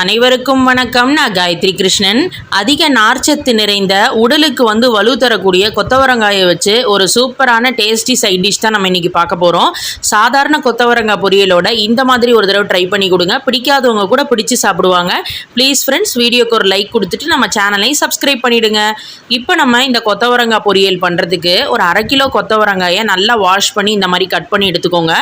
அனைவருக்கும் வணக்கம். நான் காயத்ரி கிருஷ்ணன். அதிக நார்ச்சத்து நிறைந்த உடலுக்கு வந்து வலு தரக்கூடிய கொத்தவரங்காயை வச்சு ஒரு சூப்பரான டேஸ்டி சைட் டிஷ் தான் நம்ம இன்றைக்கி பார்க்க போகிறோம் சாதாரண கொத்தவரங்காய் பொரியலோட இந்த மாதிரி ஒரு தடவை ட்ரை பண்ணி கொடுங்க. பிடிக்காதவங்க கூட பிடிச்சி சாப்பிடுவாங்க. ப்ளீஸ் ஃப்ரெண்ட்ஸ் வீடியோக்கு ஒரு லைக் கொடுத்துட்டு நம்ம சேனலையும் சப்ஸ்கிரைப் பண்ணிவிடுங்க இப்போ நம்ம இந்த கொத்தவரங்காய் பொரியல் பண்ணுறதுக்கு ஒரு அரை கிலோ கொத்தவரங்காயை நல்லா வாஷ் பண்ணி இந்த மாதிரி கட் பண்ணி எடுத்துக்கோங்க.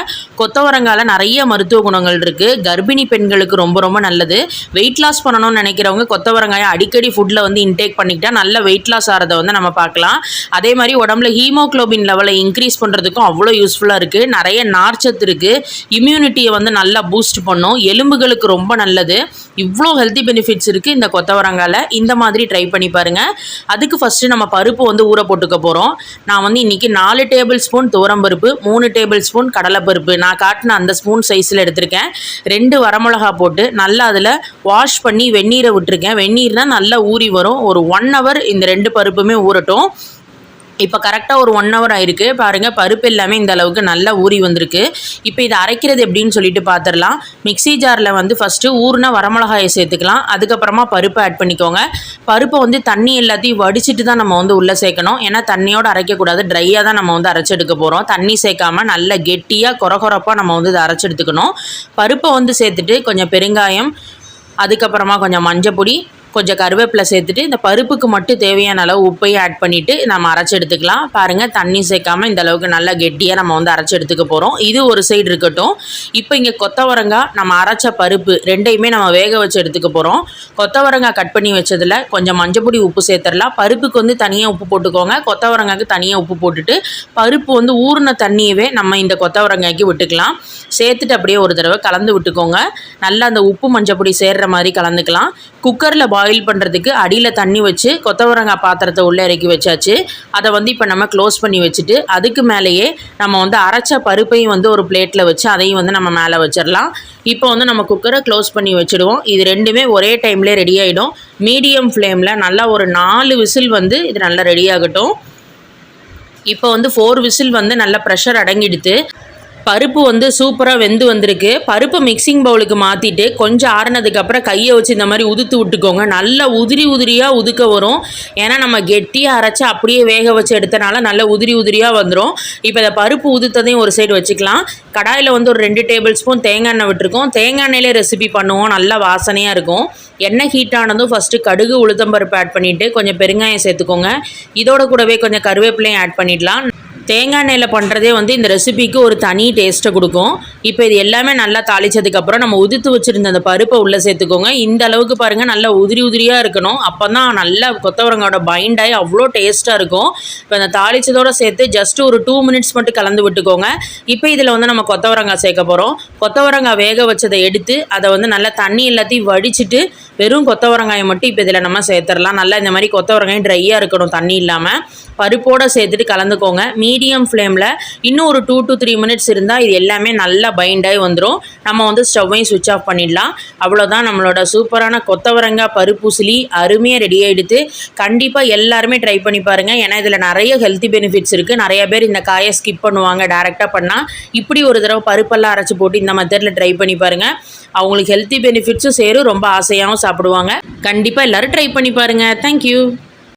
கொத்தவரங்காயில் நிறைய மருத்துவ குணங்கள் இருக்குது கர்ப்பிணி பெண்களுக்கு ரொம்ப ரொம்ப நல்லது. வெயிட் லாஸ் பண்ணணும்னு நினைக்கிறவங்க கொத்தவரங்காயை அடிக்கடி ஃபுட்டில் வந்து இன்டேக் பண்ணிக்கிட்டால் நல்ல வெயிட் லாஸ் ஆகிறத வந்து நம்ம பார்க்கலாம். அதே மாதிரி உடம்புல ஹீமோக்ளோபின் லெவலை இன்க்ரீஸ் பண்ணுறதுக்கும் அவ்வளோ யூஸ்ஃபுல்லாக இருக்குது நிறைய நார்ச்சத்து இருக்குது இம்யூனிட்டியை வந்து நல்லா பூஸ்ட் பண்ணும். எலும்புகளுக்கு ரொம்ப நல்லது. இவ்வளோ ஹெல்த்தி பெனிஃபிட்ஸ் இருக்குது இந்த கொத்தவரங்காயில் இந்த மாதிரி ட்ரை பண்ணி பாருங்கள் அதுக்கு ஃபஸ்ட்டு நம்ம பருப்பு வந்து ஊற போட்டுக்க போகிறோம் நான் வந்து இன்றைக்கி நாலு டேபிள் ஸ்பூன் துவரம்பருப்பு மூணு டேபிள் ஸ்பூன் கடலைப்பருப்பு. நான் காட்டின அந்த ஸ்பூன் சைஸில் எடுத்திருக்கேன். ரெண்டு வரமிளகா போட்டு நல்லா அதில் வாஷ் பண்ணி வெந்நீரை விட்டுருக்கேன். வெந்நீர்னால் நல்லா ஊறி வரும். ஒரு ஒன் ஹவர் இந்த ரெண்டு பருப்புமே ஊறட்டும். இப்போ கரெக்டாக ஒரு ஒன் ஹவர் ஆயிருக்கு. பாருங்கள் பருப்பு எல்லாமே இந்த அளவுக்கு நல்லா ஊறி வந்திருக்கு. இப்போ இதை அரைக்கிறது எப்படின்னு சொல்லிட்டு பார்த்துடலாம் மிக்ஸி ஜாரில் வந்து ஃபஸ்ட்டு ஊறுனா வரமிளகாயை சேர்த்துக்கலாம். அதுக்கப்புறமா பருப்பை ஆட் பண்ணிக்கோங்க. பருப்பை வந்து தண்ணி எல்லாத்தையும் வடிச்சிட்டு தான் நம்ம வந்து உள்ளே சேர்க்கணும். ஏன்னா தண்ணியோடு அரைக்கக்கூடாது. ட்ரையாக தான் நம்ம வந்து அரைச்சி எடுக்க போகிறோம் தண்ணி சேர்க்காம நல்ல கெட்டியாக கொரகொரப்பாக நம்ம வந்து இதை அரைச்சி எடுத்துக்கணும் பருப்பை வந்து சேர்த்துட்டு கொஞ்சம் பெருங்காயம் அதுக்கப்புறமா கொஞ்சம் மஞ்சள் பொடி கொஞ்சம் கருவேப்பிலை சேர்த்துட்டு இந்த பருப்புக்கு மட்டும் தேவையான அளவு உப்பையும் ஆட் பண்ணிவிட்டு நம்ம அரைச்சி எடுத்துக்கலாம். பாருங்கள் தண்ணி சேர்க்காமல் இந்த அளவுக்கு நல்லா கெட்டியாக நம்ம வந்து அரைச்சி எடுத்துக்க போகிறோம் இது ஒரு சைடு இருக்கட்டும். இப்போ இங்கே கொத்தவரங்காய் நம்ம அரைச்ச பருப்பு ரெண்டையுமே நம்ம வேக வச்சு எடுத்துக்க போகிறோம் கொத்தவரங்காய் கட் பண்ணி வச்சதில் கொஞ்சம் மஞ்சப்பொடி உப்பு சேர்த்துடலாம். பருப்புக்கு வந்து தனியாக உப்பு போட்டுக்கோங்க. கொத்தவரங்காய்க்கு தனியாக உப்பு போட்டுட்டு பருப்பு வந்து ஊறின தண்ணியவே நம்ம இந்த கொத்தவரங்காய்க்கு விட்டுக்கலாம். சேர்த்துட்டு அப்படியே ஒரு தடவை கலந்து விட்டுக்கோங்க. நல்லா அந்த உப்பு மஞ்சப்பொடி சேர்கிற மாதிரி கலந்துக்கலாம். குக்கரில் பாயில் பண்ணுறதுக்கு அடியில் தண்ணி வச்சு கொத்தவரங்காய் பாத்திரத்தை உள்ளே இறக்கி வச்சாச்சு. அதை வந்து இப்போ நம்ம க்ளோஸ் பண்ணி வச்சுட்டு அதுக்கு மேலேயே நம்ம வந்து அரைச்ச பருப்பையும் வந்து ஒரு பிளேட்டில் வச்சு அதையும் வந்து நம்ம மேலே வச்சிடலாம். இப்போ வந்து நம்ம குக்கரை க்ளோஸ் பண்ணி வச்சுடுவோம். இது ரெண்டுமே ஒரே டைம்லேயே ரெடி ஆகிடும் மீடியம் ஃப்ளேமில் நல்லா ஒரு நாலு விசில் வந்து இது நல்லா ரெடி ஆகட்டும். இப்போ வந்து ஃபோர் விசில் வந்து நல்லா ப்ரெஷர் அடங்கிடுத்து பருப்பு வந்து சூப்பராக வெந்து வந்திருக்கு. பருப்பை மிக்சிங் பவுலுக்கு மாற்றிட்டு கொஞ்சம் ஆறுனதுக்கப்புறம் கையை வச்சு இந்த மாதிரி உதுத்து விட்டுக்கோங்க. நல்லா உதிரி உதிரியாக உதுக்க வரும். ஏன்னா நம்ம கெட்டியாக அரைச்சி அப்படியே வேக வச்சு எடுத்தனால நல்லா உதிரி உதிரியாக வந்துடும் இப்போ இந்த பருப்பு உதுத்ததையும் ஒரு சைடு வச்சுக்கலாம். கடாயில் வந்து ஒரு ரெண்டு டேபிள் ஸ்பூன் தேங்காய் எண்ணெய் விட்டுருக்கோம். தேங்காய் எண்ணெயிலே ரெசிபி பண்ணுவோம். நல்லா வாசனையாக இருக்கும். எண்ணெய் ஹீட் ஆனதும் ஃபஸ்ட்டு கடுகு உளுத்தம்பருப்பு ஆட் பண்ணிவிட்டு கொஞ்சம் பெருங்காயம் சேர்த்துக்கோங்க. இதோட கூடவே கொஞ்சம் கருவேப்பிலையும் ஆட் பண்ணிடலாம். தேங்காய் எண்ணெயில் பண்ணுறதே வந்து இந்த ரெசிபிக்கு ஒரு தனி டேஸ்ட்டை கொடுக்கும். இப்போ இது எல்லாமே நல்லா தாளித்ததுக்கப்புறம் நம்ம உதித்து வச்சுருந்த அந்த பருப்பை உள்ளே சேர்த்துக்கோங்க. இந்த அளவுக்கு பாருங்கள் நல்லா உதிரி உதிரியாக இருக்கணும். அப்போ தான் நல்லா கொத்தவரங்காயோட பைண்ட் ஆகி அவ்வளோ டேஸ்ட்டாக இருக்கும். இப்போ அந்த தாளித்ததோடு சேர்த்து ஜஸ்ட் ஒரு டூ மினிட்ஸ் மட்டும் கலந்து விட்டுக்கோங்க. இப்போ இதில் வந்து நம்ம கொத்தவரங்காய் சேர்க்க போகிறோம் கொத்தவரங்காய் வேக வச்சதை எடுத்து அதை வந்து நல்லா தண்ணி எல்லாத்தையும் வடிச்சிட்டு வெறும் கொத்தவரங்காயை மட்டும் இப்போ இதில் நம்ம சேர்த்துடலாம். நல்லா இந்த மாதிரி கொத்தவரங்காயம் ட்ரையாக இருக்கணும் தண்ணி இல்லாமல் பருப்போடு சேர்த்துட்டு கலந்துக்கோங்க. மீடியம் ஃப்ளேமில் இன்னும் ஒரு டூ டு த்ரீ மினிட்ஸ் இருந்தால் இது எல்லாமே நல்லா பைண்டாகி வந்துடும் நம்ம வந்து ஸ்டவ்வையும் சுவிட்ச் ஆஃப் பண்ணிடலாம். அவ்வளோதான் நம்மளோட சூப்பரான கொத்தவரங்காய் பருப்புசிலி அருமையாக ரெடி ஆகிடுது கண்டிப்பாக எல்லாருமே ட்ரை பண்ணி பாருங்கள் ஏன்னா இதில் நிறைய ஹெல்த்தி பெனிஃபிட்ஸ் இருக்குது நிறைய பேர் இந்த காயை ஸ்கிப் பண்ணுவாங்க டேரெக்டாக பண்ணால் இப்படி ஒரு தடவை பருப்பெல்லாம் அரைச்சி போட்டு இந்த மெத்தடில் ட்ரை பண்ணி பாருங்கள் அவங்களுக்கு ஹெல்த்தி பெனிஃபிட்ஸும் சேரும். ரொம்ப ஆசையாகவும் சாப்பிடுவாங்க. கண்டிப்பாக எல்லோரும் ட்ரை பண்ணி பாருங்கள் தேங்க்யூ